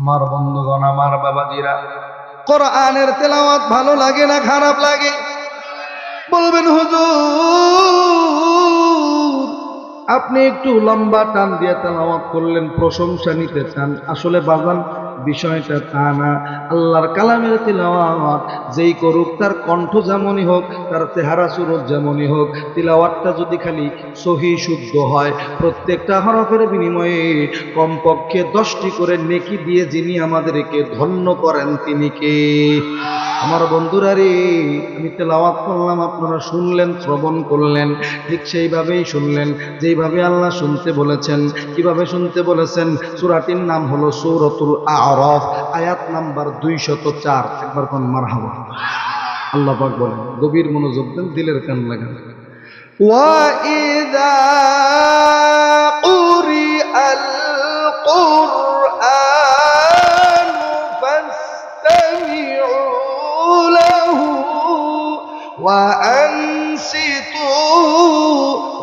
আমার বন্ধুগণ, আমার বাবাজিরা, কোরআনের তেলাওয়াত ভালো লাগে না খারাপ লাগে? বলবেন, হুজুর, আপনি একটু লম্বা টান দিয়ে তেলাওয়াত করলেন, প্রশংসা নিতে চান। আসলে বাজান বিষয়টা তা না। আল্লাহর কালামের তিলাওয়াত, যেই করুক তার কণ্ঠ যেমনই হোক, তার চেহারা সুরত যেমনই হোক, তিলাওয়াতটা যদি খালি সহি শুদ্ধ হয়, প্রত্যেকটা হরফের বিনিময়ে কমপক্ষে দশটি করে নেকি দিয়ে যিনি আমাদেরকে ধন্য করেন তিনি কে? আমার বন্ধুরা রে, আমি তেলাওয়াত করলাম, আপনারা শুনলেন, শ্রবণ করলেন, ঠিক সেইভাবেই শুনলেন, যেইভাবে আল্লাহ শুনতে বলেছেন, কীভাবে শুনতে বলেছেন, সূরাটির নাম হলো সূরাতুল আরফ আয়াত নাম্বার দুইশত চার একবার কোন মার হাওয়া আল্লাহ পাক বলেন গভীর মনোযোগ দেন দিলের কান লাগান وَإِذَا قُرِئَ الْقُرْآنُ فَاسْتَمِعُوا لَهُ وَأَنصِتُوا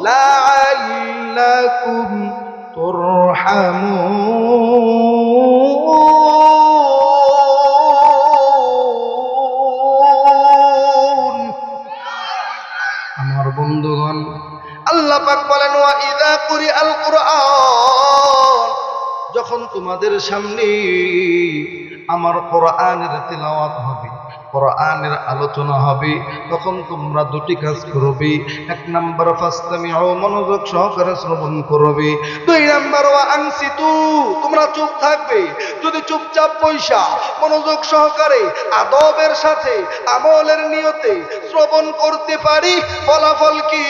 لَعَلَّكُمْ تُرْحَمُونَ তোমাদের সামনে আমার কোরআনের তেলাওয়াত হবে, কোরআনের আলোচনা হবে, তখন তোমরা দুটি কাজ করবে। এক নাম্বার, ফাস্তামিউ মনোযোগ সহকারে শ্রবণ করবে। দুই নাম্বার, ওয়া আনসিতু তোমরা চুপ থাকবে। যদি চুপচাপ পয়সা মনোযোগ সহকারে আদবের সাথে আমলের নিয়তে শ্রবণ করতে পারি, ফলাফল কি?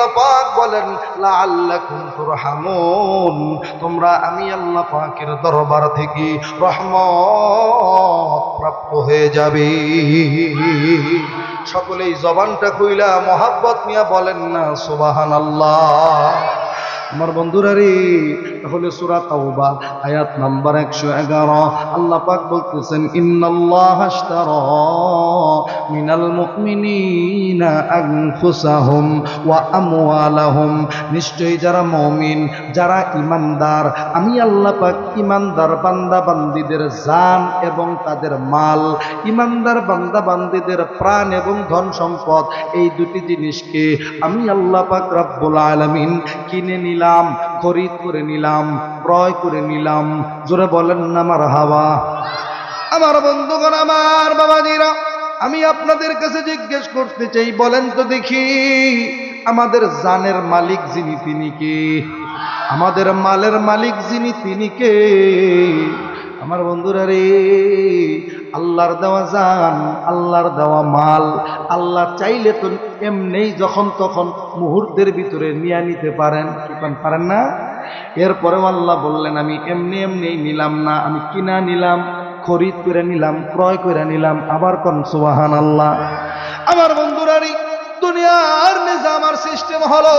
আল্লাহ পাক বলেন, লাআল্লাকুম তুরহামুন। তোমরা আমি আল্লাহ পাকের দরবার থেকে রহমত প্রাপ্ত হয়ে যাবে। সকলেই জবানটা কইলা মহাব্বত নিয়ে বলেন না, সুবহানাল্লাহ। আমার বন্ধুরা রে তাহলে সূরা তাওবা, আয়াত নাম্বার 111 আল্লাহ পাক বলতেছেন, ইন্নাল্লাহ মিনাল আনফুসাহুম ওয়া আমওয়ালাহুম। নিশ্চয়ই যারা মুমিন, যারা ঈমানদার, আমি আল্লাহ পাক ঈমানদার বান্দা জান এবং তাদের মাল, ঈমানদার বান্দা প্রাণ এবং ধন সম্পদ, এই দুটি জিনিসকে আমি আল্লাহ পাক রব্বুল আলামিন কিনে নিলাম, খরিদ করে নিলাম। ক্রয় করে নিলাম। জোরে বলেন না, আমার হাওয়া। আমার বন্ধুগণ, আমার বাবাজিরা, আমি আপনাদের কাছে জিজ্ঞেস করতে চাই, বলেন তো দেখি, আমাদের জানের মালিক যিনি, তিনি কে? আমাদের মালের মালিক যিনি, তিনি কে? আমার বন্ধুরা রে, আল্লাহর দেওয়া জান, আল্লাহর দেওয়া মাল, আল্লাহ চাইলে তো এমনি যখন তখন মুহূর্তের ভিতরে নিয়ে নিতে পারেন। পারেন না? এরপরেও আল্লাহ বললেন, আমি এমনি এমনি নিলাম না, আমি কিনা নিলাম, খরিদ করে নিলাম, ক্রয় করে নিলাম, আবার কোন সুবাহান আল্লাহ আমার বন্ধুরারি দুনিয়ার নিজাম আর সিস্টেম হলো,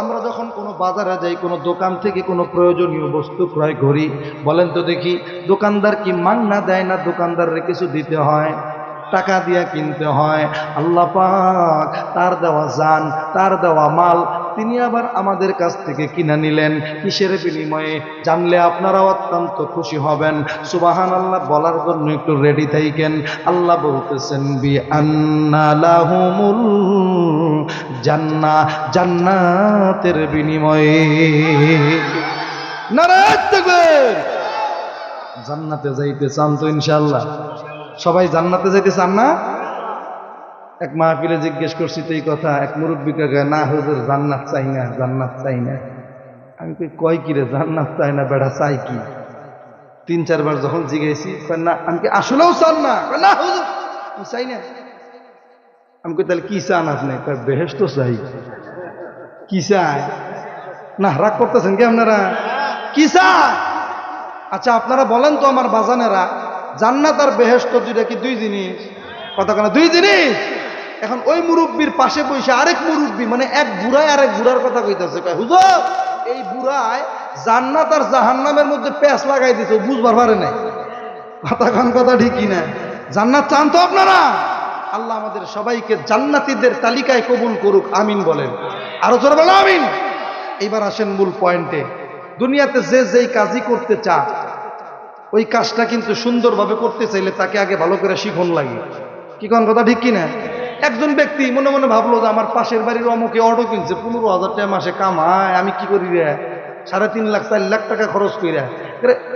আমরা যখন কোনো বাজারে যাই, কোনো দোকান থেকে কোনো প্রয়োজনীয় বস্তু ক্রয় করি, বলেন তো দেখি, দোকানদার কি মাংনা দেয় না, দোকানদারের কিছু দিতে হয়? টাকা দিয়া কিনতে হয়। আল্লাহ পাক তার দেওয়া জান, তার দেওয়া মাল তিনি আবার আমাদের কাছ থেকে কিনে নিলেন। কিসের বিনিময়ে? জানলে আপনারাও অত্যন্ত খুশি হবেন। সুবাহান আল্লাহ বলার জন্য একটু রেডি থাকেন আল্লাহ বলতেছেন বি আন্না লাহুমুল জান্না জান্নাতের বিনিময়ে। নারায়ণ জান্নাতে যাইতে চান তো ইনশাল্লাহ সবাই জান্নাতে যাইতে চান না এক মাহফিলে জিজ্ঞেস করছি তো এই কথা? এক মুরব্বীকে না হুজুর জান্নাত চাই না জান্নাত চাই না। আমি কয় কি রে জান্নাত চাই না বেড়া চাই কি? তিন চারবার যখন কয়, না। আমি কি আসলেও চান না। না হুজুর চাই না। আমি তাহলে কি চান আপনি? কয় বেহেস তো চাই। কি চাই? না রাগ করতেছেন কি আপনারা? কি চায় আচ্ছা আপনারা বলেন তো আমার বাজানেরা। জান্নাত আর বেহেস্ত দুইটা কি দুই জিনিস? কেন দুই জিনিস। এখন ওই মুরব্বীর পাশে বসে আরেক মুরব্বী মানে এক বুড়ায় আরেক বুড়ার কথা কইতেছে। হুজুর, এই বুড়ায় জান্নাত আর জাহান্নামের মধ্যে প্যাঁচ লাগাই দিছে বুঝবার পারে নাই। কান কথা ঠিকই না জান্নাত চান তো আপনারা? আল্লাহ আমাদের সবাইকে জান্নাতিদের তালিকায় কবুল করুক, আমিন বলেন। আরও জোরে বলো, আমিন। এইবার আসেন মূল পয়েন্টে। দুনিয়াতে যে যেই কাজই করতে চা ওই কাজটা কিন্তু সুন্দরভাবে করতে চাইলে তাকে আগে ভালো করে শিখন লাগে। কি কোন কথা ঠিক কিনা? একজন ব্যক্তি মনে মনে ভাবলো যে আমার পাশের বাড়ির অমুকে অটো কিনছে, পনেরো হাজার টাকা মাসে কামায়, আমি কি করি রে? সাড়ে তিন লাখ, চার লাখ টাকা খরচ করে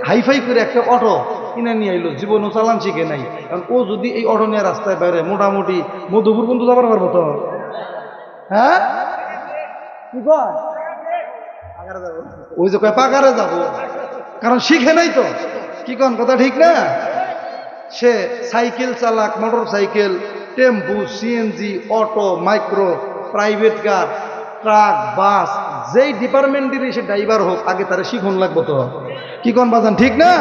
হাইফাই করে একটা অটো কিনে নিয়ে আইলো, জীবনও চালান শিখে নাই? কারণ ও যদি এই অটো নিয়ে রাস্তায় বাইরে, মোটামুটি মধুপুর পর্যন্ত যাবার পারব তো? হ্যাঁ? কি ওই যে কয় পাকারে যাব। কারণ শিখে নাই তো? কি কন কথা ঠিক না? সে সাইকেল চালাক, motorcycle, tempo, CNG, auto, micro, private car, truck, bus, যেই ডিপার্টমেন্টেরই সে ড্রাইভার হোক, আগে তারা শিখন লাগবো তো। কি কন বাজান, ঠিক না?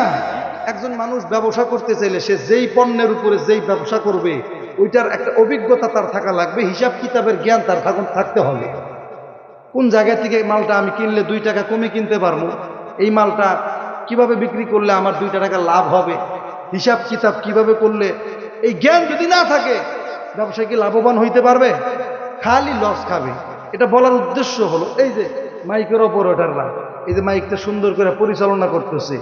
একজন মানুষ ব্যবসা করতে চাইলে সে যেই পণ্যের উপরে যেই ব্যবসা করবে, ওইটার একটা অভিজ্ঞতা তার থাকা লাগবে, হিসাব কিতাবের জ্ঞান তার থাকতে হবে। কোন জায়গা থেকে মালটা আমি কিনলে দুই টাকা কমে কিনতে পারব? এই মালটা কীভাবে বিক্রি করলে আমার দুই টাকা লাভ হবে? হিসাব কিতাব কীভাবে করলে? এই জ্ঞান যদি না থাকে, ব্যবসায়ী কি লাভবান হইতে পারবে? খালি লস খাবে। এটা বলার উদ্দেশ্য হলো, এই যে মাইকের অপারেটাররা এই যে মাইকটা সুন্দর করে পরিচালনা করতেছে,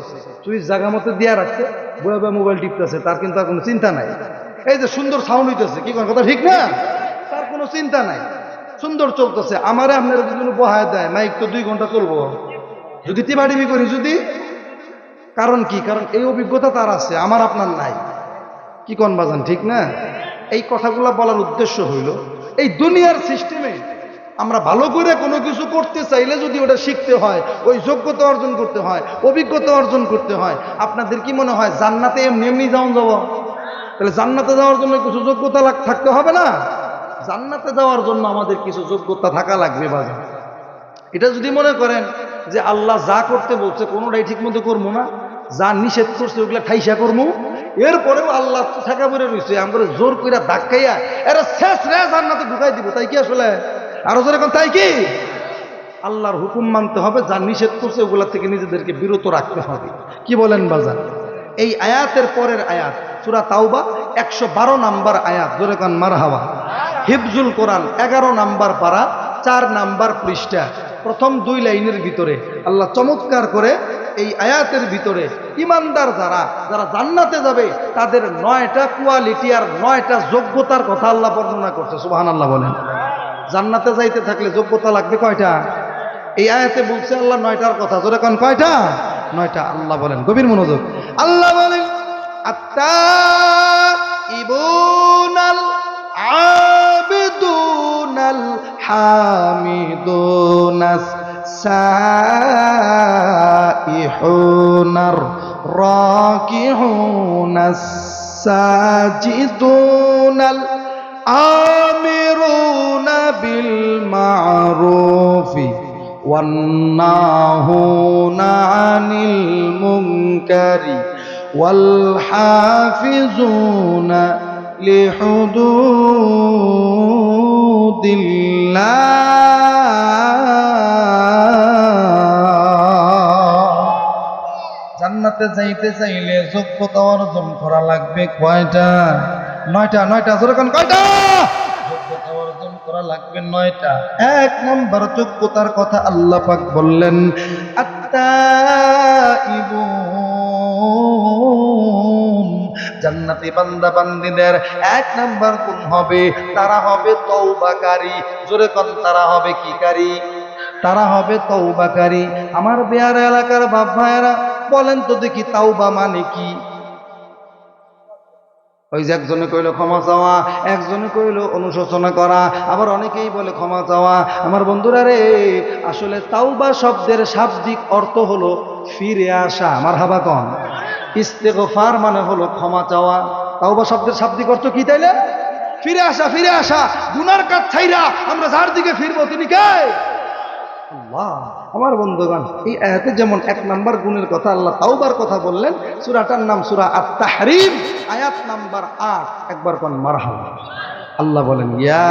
সুইচ জায়গা মতো দেওয়া রাখছে, বয়ে বয়ে মোবাইল টিপতেছে, তার কিন্তু আর কোনো চিন্তা নাই। এই যে সুন্দর সাউন্ড হইতেছে, কি কথা ঠিক না? তার কোনো চিন্তা নাই। সুন্দর চলতেছে। আমারে আপনারা যদি বহায় দেয়, মাইক তো দুই ঘণ্টা চলবো। যদি টিপাটিপি করি, যদি কারণ কি? কারণ এই অভিজ্ঞতা তার আছে, আমার আপনার নাই। কি কন বাজান, ঠিক না? এই কথাগুলো বলার উদ্দেশ্য হইল, এই দুনিয়ার সিস্টেমে আমরা ভালো করে কোনো কিছু করতে চাইলে যদি ওটা শিখতে হয়, ওই যোগ্যতা অর্জন করতে হয়, অভিজ্ঞতা অর্জন করতে হয়, আপনাদের কি মনে হয় জান্নাতে এমনি এমনি যাওয়া যাব? তাহলে জান্নাতে যাওয়ার জন্য কিছু যোগ্যতা থাকতে হবে না? জান্নাতে যাওয়ার জন্য আমাদের কিছু যোগ্যতা থাকা লাগবে বাজার এটা যদি মনে করেন যে আল্লাহ যা করতে বলছে, কোনোটাই ঠিক মতো করব না। যা নিষেধ করছে, ওগুলা ঠাইসা করব। এরপরেও আল্লাহ থাকা পরে রয়েছে আমরা জোর করে ধাক্কাইয়া এরা শেষ রে, জান্নাতে ঢুকাই দিব। তাই কি আসলে? আরও জোরে এখন তাই কি? আল্লাহর হুকুম মানতে হবে, যা নিষেধ করছে, ওগুলা থেকে নিজেদেরকে বিরত রাখতে হবে। কি বলেন বাজার এই আয়াতের পরের আয়াত, সুরা তাওবা, একশো বারো নাম্বার আয়াত, জোরে কান মার হাওয়া হিফজুল কোরআন, এগারো নাম্বার পারা, চার নাম্বার পৃষ্ঠা। প্রথম দুই লাইনের ভিতরে আল্লাহ চমৎকার করে এই আয়াতের ভিতরে ইমানদার যারা যারা জান্নাতে যাবে, তাদের নয়টা কোয়ালিটি আর নয়টা যোগ্যতার কথা আল্লাহ বর্ণনা করছে সুবাহান আল্লাহ বলেন। জান্নাতে যাইতে থাকলে যোগ্যতা লাগবে কয়টা? এই আয়াতে বলছে আল্লাহ নয়টার কথা, জোরে কোন কয়টা? নয়টা, আল্লাহ বলেন, গভীর মনোযোগ। আল্লাহ বলেন আত্মা ইবুনাল حامدون السائحون الراكعون الساجدون الآمرون بالمعروف والناهون عن المنكر والحافظون لحدود জান্নাতে যাইতে চাইলে যোগ্যতা অর্জন করা লাগবে কয়টা? নয়টা নয়টা যেরকম কয়টা? যোগ্যতা অর্জন করা লাগবে নয়টা। এক নম্বর যোগ্যতার কথা আল্লাহ পাক বললেন আত্মাইবুন জান্নাতি বান্দা বান্দিদের, এক নাম্বার গুণ হবে? তারা হবে তৌবাকারী জোরে কন, তারা হবে কি কারি? তারা হবে তৌবাকারী আমার বেয়ার এলাকার বাপ ভাইয়েরা, বলেন তো দেখি তাওবা মানে কি? ওই যে একজনে কইলো, ক্ষমা চাওয়া। একজনে কইলো, অনুশোচনা করা। আবার অনেকেই বলে, ক্ষমা চাওয়া। আমার বন্ধুরা রে, আসলে তাওবা শব্দের শাব্দিক অর্থ হলো ফিরে আসা। আমার হাবা কন। ইস্তেগফার মানে হলো ক্ষমা চাওয়া। তাওবা শব্দের শাব্দিক অর্থ কি তাইলে? ফিরে আসা ফিরে আসা। গুনার কাজ ছাইরা আমরা যার দিকে ফিরবো, তিনি কে? আমার বন্ধুগণ, এই আয়াতে যেমন এক নাম্বার গুণের কথা আল্লাহ তাওবার কথা বললেন, সুরাটার নাম সূরা আত-তাহরিম, আয়াত নাম্বার আট। একবার কোন মারহাবা। আল্লাহ বলেন, ইয়া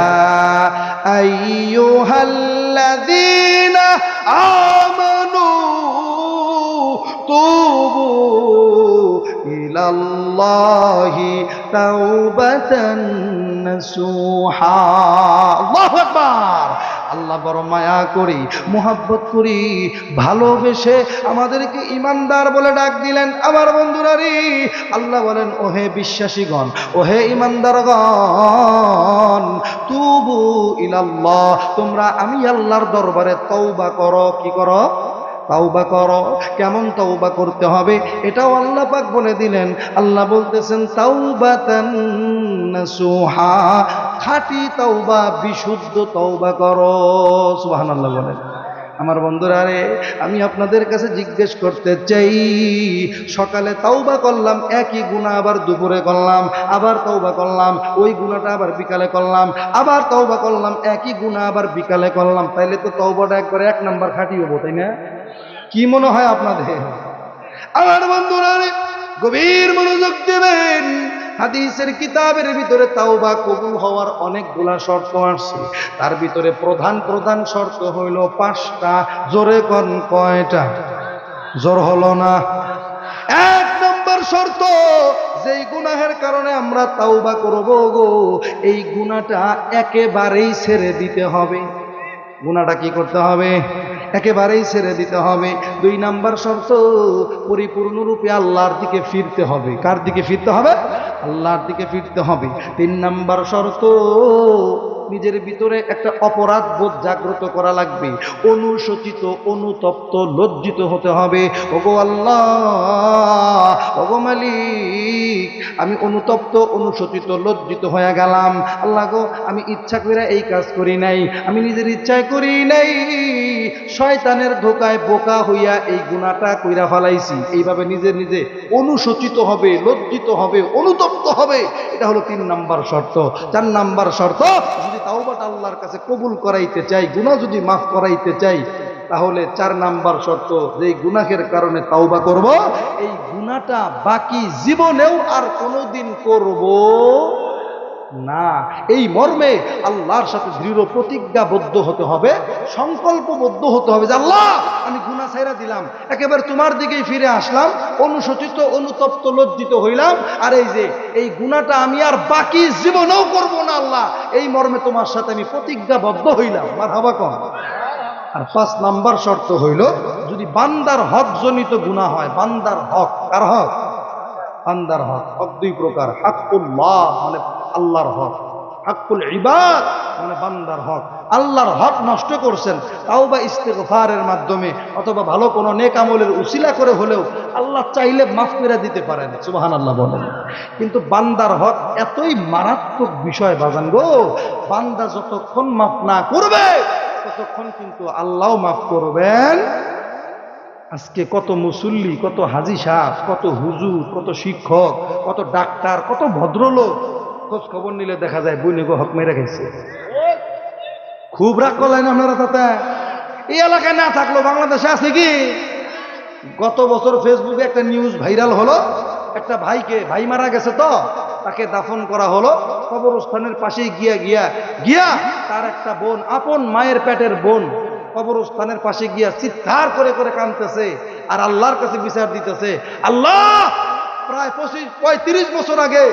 আমানু তুবু ইলাল্লাহি তাওবাতান নাসুহা। আল্লাহু আকবার। আল্লাহ বড় মায়া করি, মোহাব্বত করি, ভালোবেসে আমাদেরকে ইমানদার বলে ডাক দিলেন। আমার বন্ধুরা রে আল্লাহ বলেন, ওহে বিশ্বাসীগণ, ওহে ইমানদারগণ তুবু ইলাল্লাহ, তোমরা আমি আল্লাহর দরবারে তওবা করো, কি করো? তাওবা করো। কেমন তাওবা করতে হবে? এটাও আল্লাহ পাক বলে দিলেন। আল্লাহ বলতেছেন, তাওবাতান নাসুহা। খাঁটি তাওবা, বিশুদ্ধ তাওবা করো। সুবহানাল্লাহ বলেন। আমার বন্ধুরা রে আমি আপনাদের কাছে জিজ্ঞেস করতে চাই, সকালে তাওবা করলাম, একই গুণা আবার দুপুরে করলাম, আবার তওবা করলাম, ওই গুণাটা আবার বিকালে করলাম, আবার তওবা করলাম, একই গুণা আবার বিকালে করলাম, তাইলে তো তওবাটা একবারে এক নাম্বার খাঁটি হব, তাই না? কি মনে হয় আপনাদের? আমার বন্ধুরা, গভীর মনোযোগ দেবেন। হাদিসের কিতাবের ভিতরে তাওবা কবুল হওয়ার অনেকগুলা শর্ত আসছে তার ভিতরে প্রধান প্রধান শর্ত হইল পাঁচটা, জোরে কন কয়টা? জোর হলো না। এক নম্বর শর্ত, যেই গুনাহের কারণে আমরা তাওবা করব গো, এই গুনাহটা একেবারেই ছেড়ে দিতে হবে। গুনাহটা কি করতে হবে? একেবারেই ছেড়ে দিতে হবে। দুই নাম্বার শর্ত, পরিপূর্ণরূপে আল্লাহর দিকে ফিরতে হবে। কার দিকে ফিরতে হবে? আল্লাহর দিকে ফিরতে হবে। তিন নাম্বার শর্ত নিজের ভিতরে একটা অপরাধ বোধ জাগ্রত করা লাগবে। অনুশোচিত, অনুতপ্ত, লজ্জিত হতে হবে। ওগো আল্লাহ, ওগো মালিক, আমি অনুতপ্ত, অনুশোচিত, লজ্জিত হয়ে গেলাম। আল্লাহ গো, আমি ইচ্ছা করে এই কাজ করি নাই। আমি নিজের ইচ্ছায় করি নাই। শয়তানের ধোকায় বোকা হইয়া এই গুণাটা কইরা ফেলাইছি। এইভাবে নিজে নিজে অনুশোচিত হবে, লজ্জিত হবে, অনুতপ্ত হবে। এটা হলো তিন নাম্বার শর্ত। চার নাম্বার শর্ত তাওবাটা আল্লাহর কাছে কবুল করাইতে চাই গুণা যদি মাফ করাইতে চাই, তাহলে চার নাম্বার শর্ত যে গুনাহের কারণে তাওবা করব, এই গুনাহটা বাকি জীবনেও আর কোনোদিন করব না। এই মর্মে আল্লাহর সাথে দৃঢ় প্রতিজ্ঞাবদ্ধ হতে হবে, সংকল্পবদ্ধ হতে হবে যে, আল্লাহ, আমি গুনা ছাইরা দিলাম, একেবারে তোমার দিকেই ফিরে আসলাম, অনুশোচিত, অনুতপ্ত, লজ্জিত হইলাম, আর এই যে, এই গুনাটা আমি আর বাকি জীবনেও করব না, আল্লাহ, এই মর্মে তোমার সাথে আমি প্রতিজ্ঞাবদ্ধ হইলাম। আর হাবা কম আর পাঁচ নাম্বার শর্ত হইল, যদি বান্দার হক জনিত গুণা হয়, বান্দার হক, কার হক? বান্দার হক। হক দুই প্রকার। হাক্কুল্লাহ মানে আল্লাহর হক। হাক্কুল ইবাদ মানে বান্দার হক। আল্লাহর হক নষ্ট করছেন তাও বা ইস্তেগফারের মাধ্যমে, অথবা ভালো কোনো নেক আমলের উসিলা করে হলেও আল্লাহ চাইলে মাফ করে দিতে পারেন সুবাহান আল্লাহ বলেন। কিন্তু বান্দার হক এতই মারাত্মক বিষয় বাজান গো, বান্দা যতক্ষণ মাফ না করবে, ততক্ষণ কিন্তু আল্লাহ মাফ করবেন। আজকে কত মুসল্লি, কত হাজি সাহ কত হুজুর, কত শিক্ষক, কত ডাক্তার, কত ভদ্রলোক খোঁজ খবর নিলে দেখা যায় বই নেগো হক মেরে গেছে খুব রাগ করলেন আপনারা তাতে। এই এলাকায় না থাকল বাংলাদেশে আছে কি? গত বছর ফেসবুকে একটা নিউজ ভাইরাল হলো। একটা ভাইকে, ভাই মারা গেছে তো, তাকে দাফন করা হলো। কবরস্থানের পাশেই গিয়া গিয়া গিয়া তার একটা বোন, আপন মায়ের পেটের বোন কবরস্থানের পাশে গিয়া চিৎকার করে করে কাঁদতেছে আর আল্লাহর কাছে বিচার দিতেছে। আল্লাহ! প্রায় পঁচিশ, পঁয়ত্রিশ বছর আগে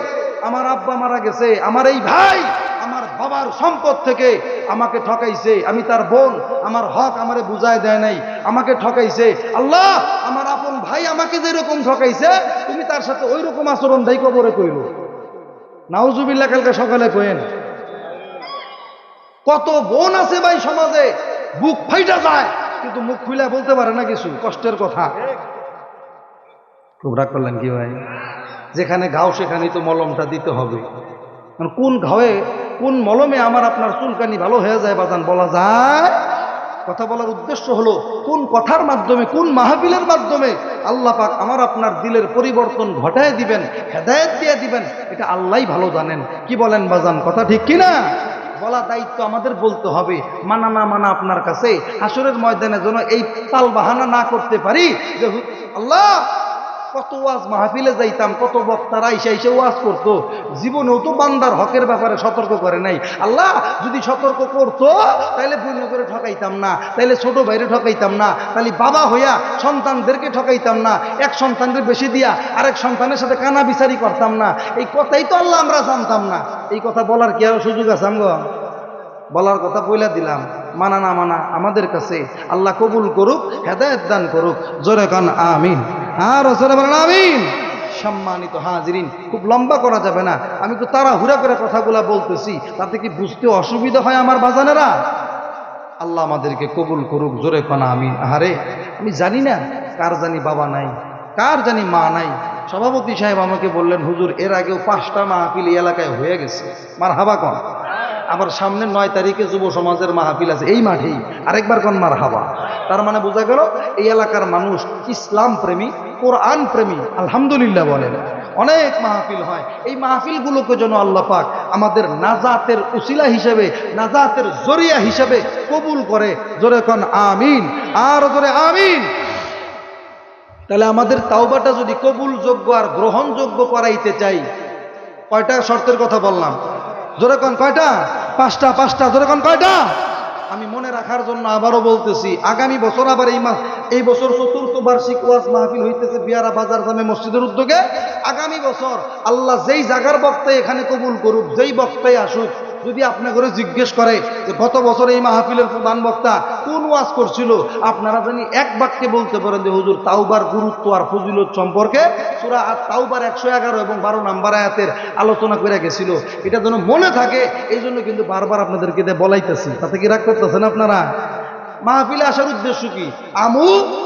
আমার আব্বা মারা গেছে, আমার এই ভাই আমার বাবার সম্পদ থেকে আমাকে ঠকাইছে। আমি তার বোন, আমার হক আমারে বুঝায় দেয় নাই, আমাকে ঠকাইছে। আল্লাহ, আমার আপন ভাই আমাকে যেরকম ঠকাইছে, তুমি তার সাথে ওই রকম আচরণ দেয় কবরে কইল নাউজুবিল্লা কালকে সকালে কয়েন কত বোন আছে ভাই সমাজে, বুক ফাইটা যায়, কিন্তু মুখ খুলে বলতে পারে না কিছু, কষ্টের কথা। করলেন কি ভাই? যেখানে ঘাও, সেখানেই তো মলমটা দিতে হবে। কারণ কোন ঘাওয়ে, কোন মলমে আমার আপনার চুলকানি ভালো হয়ে যায় বাজান, বলা যায়? কথা বলার উদ্দেশ্য হলো, কোন কথার মাধ্যমে, কোন মাহফিলের মাধ্যমে আল্লাহ পাক আমার আপনার দিলের পরিবর্তন ঘটায় দিবেন, হেদায়েত দিয়ে দিবেন, এটা আল্লাহই ভালো জানেন। কি বলেন বাজান, কথা ঠিক কি না বলা দায়িত্ব আমাদের বলতে হবে, মানা না মানা আপনার কাছে হাসরের ময়দানে যেন এই তাল বাহানা না করতে পারি, যে আল্লাহ কত ওয়াজ মাহফিলে যাইতাম, কত বক্তারা এসে এসে ওয়াজ করতো। জীবনেও তো বান্দার হকের ব্যাপারে সতর্ক করে নাই। আল্লাহ, যদি সতর্ক করতো তাহলে বুঝ করে ঠকাইতাম না। তাহলে ছোট ভাইরে ঠকাইতাম না। তাহলে বাবা হইয়া সন্তানদেরকে ঠকাইতাম না। এক সন্তানকে বেশি দিয়া আরেক সন্তানের সাথে কানা বিচারি করতাম না। এই কথাই তো আল্লাহ আমরা জানতাম না। এই কথা বলার কি আর সুযোগ আছে আমগো? বলার কথা বইলা দিলাম। মানা না মানা আমাদের কাছে। আল্লাহ কবুল করুক, হেদায়ত দান করুক। জোরে কান, আমিন। বলেন, আমিন। সম্মানিত হাজিরিন, খুব লম্বা করা যাবে না। আমি তো তারা হুরা করে কথাগুলা বলতেছি, তাতে কি বুঝতে অসুবিধা হয় আমার বাজানেরা? আল্লাহ আমাদেরকে কবুল করুক, জোরে কনা আমি আহারে, আমি জানি না কার জানি বাবা নাই, কার জানি মা নাই। সভাপতি সাহেব আমাকে বললেন, হুজুর, এর আগেও পাঁচটা মাহফিল এলাকায় হয়ে গেছে। মার হাবা কন। আবার সামনে নয় তারিখে যুব সমাজের মাহফিল আছে। এই মাঠেই আরেকবার কন মার হাবা তার মানে বোঝা গেল, এই এলাকার মানুষ ইসলাম প্রেমী, কোরআন প্রেমী, আলহামদুলিল্লাহ বলেন অনেক মাহফিল হয়। এই মাহফিলগুলোকে যেন আল্লাহ পাক আমাদের নাজাতের উসিলা হিসেবে, নাজাতের জরিয়া হিসেবে কবুল করে। জোরে কন আমিন, আর জোরে আমিন। তাহলে আমাদের তাওবাটা যদি কবুলযোগ্য আর গ্রহণযোগ্য করাইতে চাই, কয়টা শর্তের কথা বললাম? কন কয়টা? পাঁচটা পাঁচটা, জোরে কয়টা? আমি মনে রাখার জন্য আবারও বলতেছি, আগামী বছর আবার এই মাস এই বছর চতুর্থ বার্ষিক ওয়াজ মাহফিল হইতেছে বিয়ারা বাজার জামে মসজিদের উদ্যোগে। আগামী বছর আল্লাহ যেই জাগার বক্তায় এখানে কবুল করুক, যেই বক্তায় আসুক, যদি আপনি করে জিজ্ঞেস করে যে, গত বছর এই মাহফিলের প্রধান বক্তা কোন ওয়াজ করছিল? আপনারা জানি এক বাক্যে বলতে পারেন যে, হুজুর, তাওবার গুরুত্ব আর ফজিলত সম্পর্কে সুরা আর তাওবার একশো এগারো এবং বারো নাম্বার আয়াতের আলোচনা করে গেছিল। এটা যেন মনে থাকে এই জন্য কিন্তু বারবার আপনাদেরকে বলাইতেছি। তাতে কি রাগ করতেছেন আপনারা? মাহফিলে আসার উদ্দেশ্য কি? আমু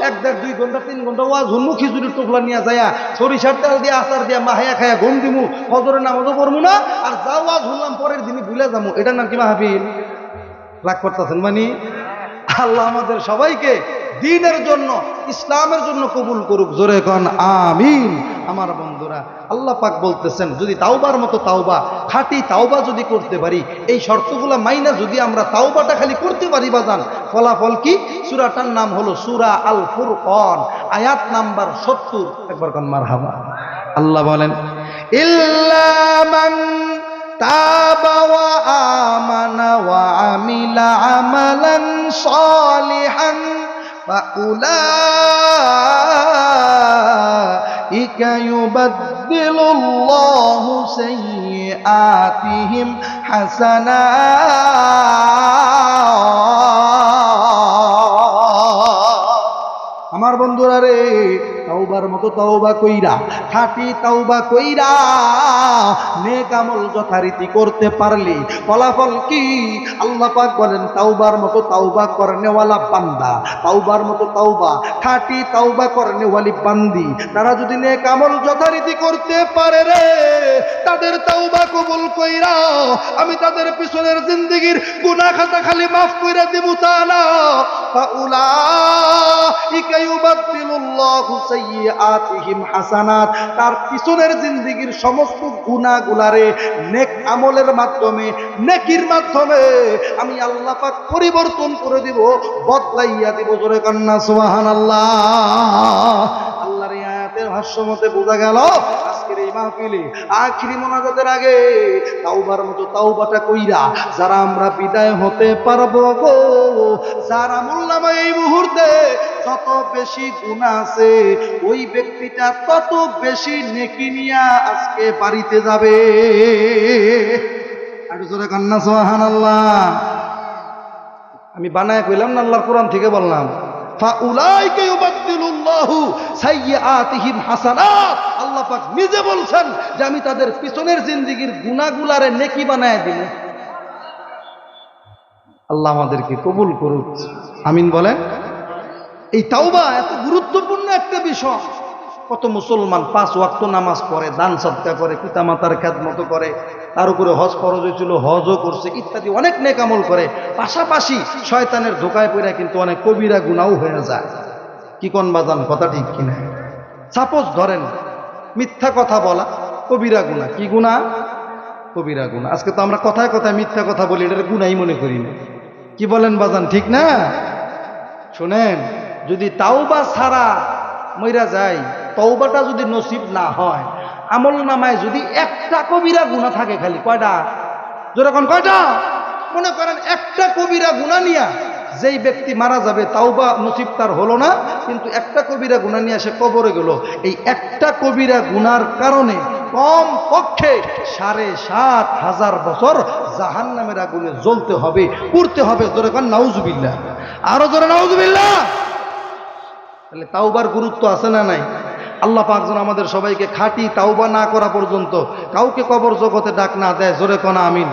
এক দেড় দুই ঘণ্টা, তিন ঘণ্টা ওয়া ঝুনমু খিচুড়ির টোপলা নিয়ে যায়া, সরিষার তেল দিয়ে, আচার দিয়া, মাহায়া খায়া ঘুম দিমু হজরে নামাজও পড়ব না, আর যা ওয়াজ ঝুনলাম পরের দিনই ভুলে যাব এটার নাম কি মাহফিল? রাগ করতেছেন মানে? আল্লাহ আমাদের সবাইকে দিনের জন্য, ইসলামের জন্য কবুল করুক। জোরে কন, আমিন। আমার বন্ধুরা, আল্লাহ পাক বলতেছেন, যদি তাওবার মতো তাওবা, খাটি তাওবা যদি করতে পারি, এই শর্তগুলো মাইনা যদি আমরা তাওবাটা খালি করতে পারি বাজান, ফলাফল কি? সুরাটার নাম হলো সুরা আল ফুরকন আয়াত নাম্বার সত্তর। একবার কন মার হাবা আল্লাহ বলেন ইল্লামান তাবা ওয়া আমানা ওয়া আমিলা আমালান সালিহান। فأولئك يبدل الله سيئاتهم حسنات আমার বন্ধুরা রে তাওবার মতো তাওবা কইরা, খাটি তাওবা কইরা নেক আমল যথারীতি করতে পারলি ফলাফল কি? আল্লাহ পাক বলেন, তাওবার মতো তাওবা করনেওয়ালা বান্দা, তাওবার মতো তাওবা, খাটি তাওবা করনেওয়ালি বান্দি, তারা যদি নেক আমল যথারীতি করতে পারে রে, তাদের তাওবা কবুল কইরা আমি তাদের পিছনের জিন্দগির গুনাহ খাতা খালি মাফ কইরা দিব তা না। ফাউলাইকা ইউবাদদিলুল্লাহু সাইয়্যাতিহিম হাসানাত, তার পিছনের জিন্দিগির সমস্ত গুনাহগুলারে নেক আমলের মাধ্যমে, নেকির মাধ্যমে আমি আল্লাহ পাক পরিবর্তন করে দিব, বদলাইয়া দিব জোরে এই আয়াতের ভাষ্য মতে বোঝা গেল, আজকের এই মাহফিলে আখিরি মোনাজাতের আগে তাওবার মতো তাওবাটা কইরা যারা আমরা বিদায় হতে পারব গো, যার আমুল্লামা এই মুহূর্তে যত বেশি গুণা আছে, ওই ব্যক্তিটা তত বেশি নেকি নিয়া আজকে বাড়িতে যাবে। আর জোরে কান্না সোহান আল্লাহ আমি বানায় কইলাম না, আল্লাহর কোরআন থেকে বললাম। নিজে বলছেন যে আমি তাদের পিছনের জিন্দেগীর গুনাহগুলারে নেকি বানায় দিব। আল্লাহ আমাদেরকে কবুল করুক। আমিন বলেন। এই তাওবা এত গুরুত্বপূর্ণ একটা বিষয়। কত মুসলমান পাঁচ ওয়াক্ত নামাজ পড়ে, দান সৎকা করে, পিতামাতার মতো করে তার উপরে হজ ফরজ হয়েছিল, হজও করছে, ইত্যাদি অনেক নেকামল করে। পাশাপাশি শয়তানের ধোকায় পড়ে কিন্তু অনেক কবিরা গুণাও হয়ে যায়। কি কোন বাজান, কথা ঠিক কিনা? সাপোজ ধরেন, মিথ্যা কথা বলা, কবিরা গুণা কি গুণা কবিরা গুণা আজকে তো আমরা কথায় কথায় মিথ্যা কথা বলি এটা গুণাই মনে করি না। কি বলেন বাজান, ঠিক না? শোনেন, যদি তাওবা ছাড়া মইরা যায় তওবাটা যদি নসিব না হয় আমল নামায় যদি একটা কবিরা গুণা থাকে খালি, কয়টা? যেরকম কয়টা? মনে করেন একটা কবিরা গুণা নিয়া যেই ব্যক্তি মারা যাবে তাও বা নসিব তার হলো না, কিন্তু একটা কবিরা গুণা নিয়ে সে কবরে গেল। এই একটা কবিরা গুনার কারণে কম পক্ষে সাড়ে সাত হাজার বছর জাহান নামের আগুনে জ্বলতে হবে, পুড়তে হবে। জোরে কন? নাউজুবিল্লা আরও জোরে নাউজুবিল্লা তাহলে তাওবার গুরুত্ব আছে না নাই? আল্লাহ পাকজন আমাদের সবাইকে খাঁটি তাওবা না করা পর্যন্ত কাউকে কবর জগতে ডাক না দেয়, জোরে কনা আমিন।